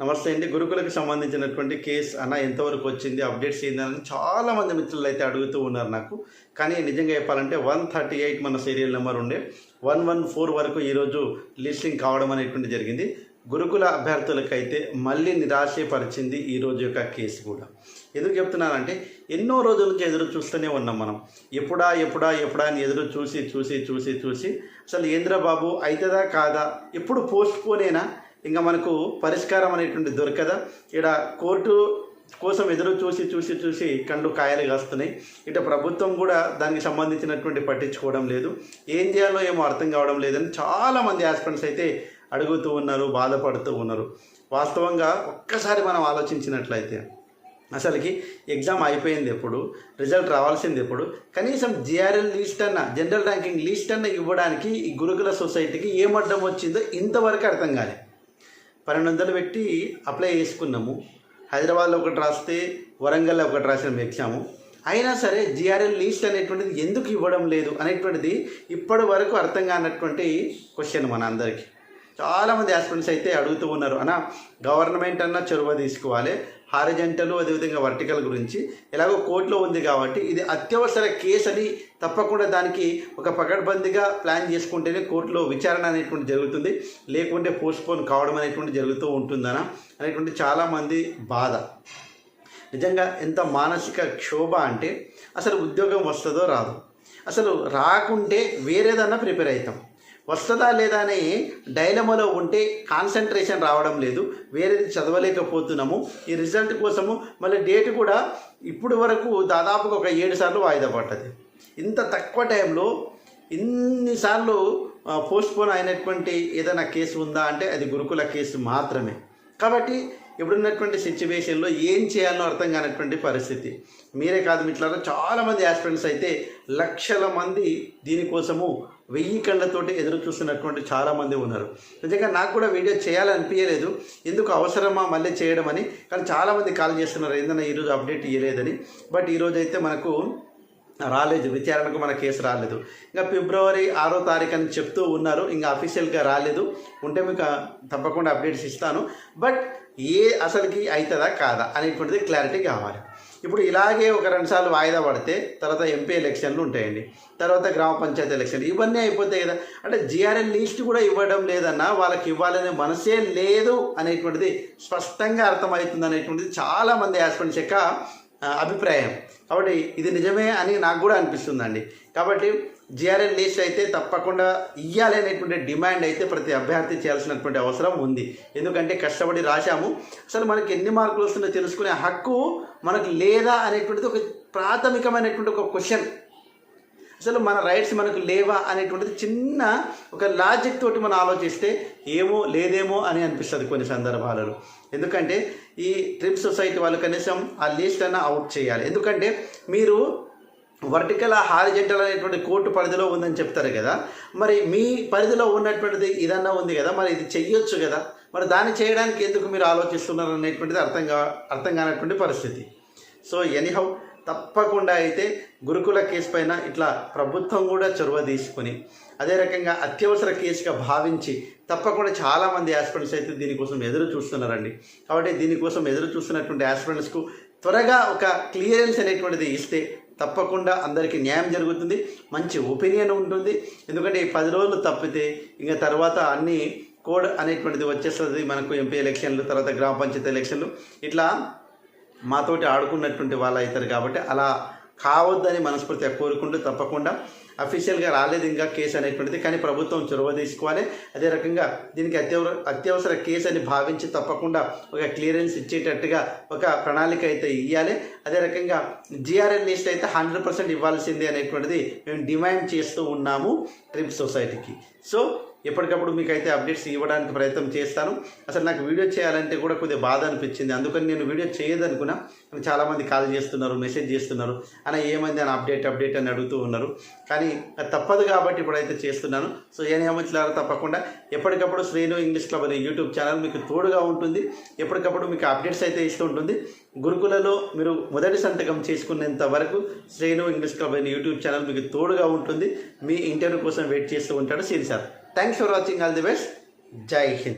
నమస్తే అండి. గురుకులకు సంబంధించినటువంటి కేసు అన్న ఎంతవరకు వచ్చింది అప్డేట్స్ ఏందని చాలా మంది మిత్రులు అయితే అడుగుతూ ఉన్నారు నాకు. కానీ నిజంగా చెప్పాలంటే వన్ థర్టీ ఎయిట్ మన సీరియల్ నెంబర్ ఉండే వన్ వన్ ఫోర్ వరకు ఈరోజు లిస్టింగ్ కావడం అనేటువంటి జరిగింది. గురుకుల అభ్యర్థులకైతే మళ్ళీ నిరాశపరిచింది ఈ రోజు యొక్క కేసు కూడా. ఎందుకు చెప్తున్నానంటే ఎన్నో రోజుల నుంచి ఎదురు చూస్తూనే ఉన్నాం మనం. ఎప్పుడా ఎప్పుడా ఎప్పుడా అని ఎదురు చూసి చూసి చూసి చూసి అసలు ఏంద్రబాబు అవుతుందా కాదా? ఎప్పుడు పోస్ట్ పోనేనా ఇంకా మనకు పరిష్కారం అనేటువంటి దొరకదా? ఇక్కడ కోర్టు కోసం ఎదురు చూసి చూసి చూసి కండు కాయలు కాస్తున్నాయి. ఇటు ప్రభుత్వం కూడా దానికి సంబంధించినటువంటి పట్టించుకోవడం లేదు. ఏం చేయాలో ఏమో అర్థం కావడం లేదని చాలామంది ఆస్పెంట్స్ అయితే అడుగుతూ ఉన్నారు బాధపడుతూ ఉన్నారు. వాస్తవంగా ఒక్కసారి మనం ఆలోచించినట్లయితే అసలుకి ఎగ్జామ్ అయిపోయింది ఎప్పుడు రిజల్ట్ రావాల్సింది ఎప్పుడు కనీసం జిఆర్ఎల్ లిస్ట్ అన్న జనరల్ ర్యాంకింగ్ లిస్ట్ అన్న ఇవ్వడానికి ఈ గురుకుల సొసైటీకి ఏం అడ్డం వచ్చిందో ఇంతవరకు అర్థం కాలే. పన్నెండు వందలు పెట్టి అప్లై చేసుకున్నాము. హైదరాబాద్లో ఒకటి రాస్తే వరంగల్లో ఒకటి రాసిన ఎగ్జాము. అయినా సరే జిఆర్ఎల్ లిస్ట్ అనేటువంటిది ఎందుకు ఇవ్వడం లేదు అనేటువంటిది ఇప్పటి వరకు అర్థం కానటువంటి క్వశ్చన్ మన అందరికీ. చాలామంది ఆస్పిరెంట్స్ అయితే అడుగుతూ ఉన్నారు. అన్న గవర్నమెంట్ అన్న చొరవ తీసుకోవాలి. హారిజెంటల్ అదేవిధంగా వర్టికల్ గురించి. ఎలాగో కోర్టులో ఉంది కాబట్టి ఇది అత్యవసర కేసు అని తప్పకుండా దానికి ఒక పకడ్బందీగా ప్లాన్ చేసుకుంటేనే కోర్టులో విచారణ అనేటువంటి జరుగుతుంది. లేకుంటే పోస్ట్పోన్ కావడం అనేటువంటి జరుగుతూ ఉంటుందనా అనేటువంటి చాలామంది బాధ. నిజంగా ఎంత మానసిక క్షోభ అంటే అసలు ఉద్యోగం వస్తుందో రాదు. అసలు రాకుంటే వేరేదన్నా ప్రిపేర్ అవుతాం. వస్తుందా లేదా అని డైలమాలో ఉంటే కాన్సన్ట్రేషన్ రావడం లేదు. వేరేది చదవలేకపోతున్నాము. ఈ రిజల్ట్ కోసము మళ్ళీ డేట్ కూడా ఇప్పుడు వరకు దాదాపుగా ఒక ఏడు సార్లు వాయిదా పడ్డది. ఇంత తక్కువ టైంలో ఇన్నిసార్లు పోస్ట్పోన్ అయినటువంటి ఏదైనా కేసు ఉందా అంటే అది గురుకుల కేసు మాత్రమే. కాబట్టి ఇప్పుడున్నటువంటి సిచ్యువేషన్లో ఏం చేయాలో అర్థం కానటువంటి పరిస్థితి. మీరే కాదు మిట్లారా చాలామంది ఆస్పిరెంట్స్ అయితే లక్షల మంది దీనికోసము వెయ్యి కళ్ళతోటి ఎదురు చూస్తున్నటువంటి చాలామంది ఉన్నారు. నిజంగా నాకు కూడా వీడియో చేయాలనిపించలేదు ఎందుకు అవసరమా మళ్ళీ చేయడం అని. కానీ చాలామంది కాల్ చేస్తున్నారు ఏందన్నా ఈరోజు అప్డేట్ ఇవ్వలేదని బట్ ఈరోజు అయితే మనకు రాలేదు విచారణకు మన కేసు రాలేదు. ఇంకా ఫిబ్రవరి ఆరో తారీఖు అని చెప్తూ ఉన్నారు. ఇంకా అఫీషియల్గా రాలేదు. ఉంటే మీకు తప్పకుండా అప్డేట్స్ ఇస్తాను. బట్ ఏ అసలుకి అవుతుందా కాదా అనేటువంటిది క్లారిటీ కావాలి. ఇప్పుడు ఇలాగే ఒక రెండు సార్లు వాయిదా పడితే తర్వాత ఎంపీ ఎలక్షన్లు ఉంటాయండి. తర్వాత గ్రామ పంచాయతీ ఎలక్షన్ ఇవన్నీ అయిపోతాయి కదా. అంటే జిఆర్ఎల్ లిస్ట్ కూడా ఇవ్వడం లేదన్నా వాళ్ళకి ఇవ్వాలనే మనసే లేదు అనేటువంటిది స్పష్టంగా అర్థమవుతుంది అనేటువంటిది చాలామంది యాస్పెంట్స్ యొక్క అభిప్రాయం. కాబట్టి ఇది నిజమే అని నాకు కూడా అనిపిస్తుందండి. కాబట్టి జిఆర్ఎల్ లిస్ట్ అయితే తప్పకుండా ఇవ్వాలి అనేటువంటి డిమాండ్ అయితే ప్రతి అభ్యర్థి చేయాల్సినటువంటి అవసరం ఉంది. ఎందుకంటే కష్టపడి రాశాము. అసలు మనకి ఎన్ని మార్కులు వస్తుందో తెలుసుకునే హక్కు మనకు లేదా అనేటువంటిది ఒక ప్రాథమికమైనటువంటి ఒక క్వశ్చన్. అసలు మన రైట్స్ మనకు లేవా అనేటువంటిది చిన్న ఒక లాజిక్ తోటి మనం ఆలోచిస్తే ఏమో లేదేమో అని అనిపిస్తుంది కొన్ని సందర్భాలలో. ఎందుకంటే ఈ ట్రిప్ సొసైటీ వాళ్ళు కనీసం ఆ లిస్ట్ అన్న అవుట్ చేయాలి. ఎందుకంటే మీరు వర్టికల్ హారిజెంటల్ అనేటువంటి కోర్టు పరిధిలో ఉందని చెప్తారు కదా. మరి మీ పరిధిలో ఉన్నటువంటిది ఇదన్నా ఉంది కదా. మరి ఇది చెయ్యొచ్చు కదా. మరి దాన్ని చేయడానికి ఎందుకు మీరు ఆలోచిస్తున్నారు అనేటువంటిది అర్థం కా అర్థం కానటువంటి పరిస్థితి. సో ఎనీహౌ తప్పకుండా అయితే గురుకుల కేసు పైన ఇట్లా ప్రభుత్వం కూడా చొరవ తీసుకొని అదే రకంగా అత్యవసర కేసుగా భావించి తప్పకుండా చాలామంది ఆస్పిరెంట్స్ అయితే దీనికోసం ఎదురు చూస్తున్నారండి. కాబట్టి దీనికోసం ఎదురు చూస్తున్నటువంటి ఆస్పిరెంట్స్కు త్వరగా ఒక క్లియరెన్స్ అనేటువంటిది ఇస్తే తప్పకుండా అందరికీ న్యాయం జరుగుతుంది మంచి ఒపీనియన్ ఉంటుంది. ఎందుకంటే ఈ పది రోజులు తప్పితే ఇంకా తర్వాత అన్నీ కోడ్ అనేటువంటిది వచ్చేస్తుంది మనకు ఎంపీ ఎలక్షన్లు తర్వాత గ్రామ పంచాయతీ ఎలక్షన్లు. ఇట్లా మాతోటి ఆడుకున్నటువంటి వాళ్ళు అవుతారు కాబట్టి అలా కావద్దని మనస్ఫూర్తిగా కోరుకుంటూ తప్పకుండా అఫీషియల్గా రాలేదు ఇంకా కేసు అనేటువంటిది కానీ ప్రభుత్వం చొరవ తీసుకోవాలి. అదే రకంగా దీనికి అత్యవ అత్యవసర కేసు అని భావించి తప్పకుండా ఒక క్లియరెన్స్ ఇచ్చేటట్టుగా ఒక ప్రణాళిక అయితే ఇవ్వాలి అదే రకంగా జిఆర్ఎల్ లిస్ట్ అయితే హండ్రెడ్ పర్సెంట్ ఇవ్వాల్సిందే అనేటువంటిది మేము డిమాండ్ చేస్తూ ఉన్నాము ట్రిప్ సొసైటీకి. సో ఎప్పటికప్పుడు మీకు అయితే అప్డేట్స్ ఇవ్వడానికి ప్రయత్నం చేస్తాను. అసలు నాకు వీడియో చేయాలంటే కూడా కొద్దిగా బాధ అనిపించింది. అందుకని నేను వీడియో చేయదనుకున్నా కానీ చాలామంది కాల్ చేస్తున్నారు మెసేజ్ చేస్తున్నారు. అన్న ఏమైంది అని అప్డేట్ అప్డేట్ అని అడుగుతూ ఉన్నారు. కానీ తప్పదు కాబట్టి ఇప్పుడైతే చేస్తున్నాను. సో ఏ నియమించలారా తప్పకుండా ఎప్పటికప్పుడు శ్రీను ఇంగ్లీష్ క్లబ్ అనే యూట్యూబ్ ఛానల్ మీకు తోడుగా ఉంటుంది. ఎప్పటికప్పుడు మీకు అప్డేట్స్ అయితే ఇస్తూ ఉంటుంది. గురుకులలో మీరు మొదటి సంతకం చేసుకునేంత వరకు శ్రేణు ఇంగ్లీష్ క్లబ్ అనే యూట్యూబ్ ఛానల్ మీకు తోడుగా ఉంటుంది. మీ ఇంటర్వ్యూ కోసం వెయిట్ చేస్తూ ఉంటాడు సిరి. தேங்க்ஸ் ஃபார் வாட்சிங் all the best Jai Hind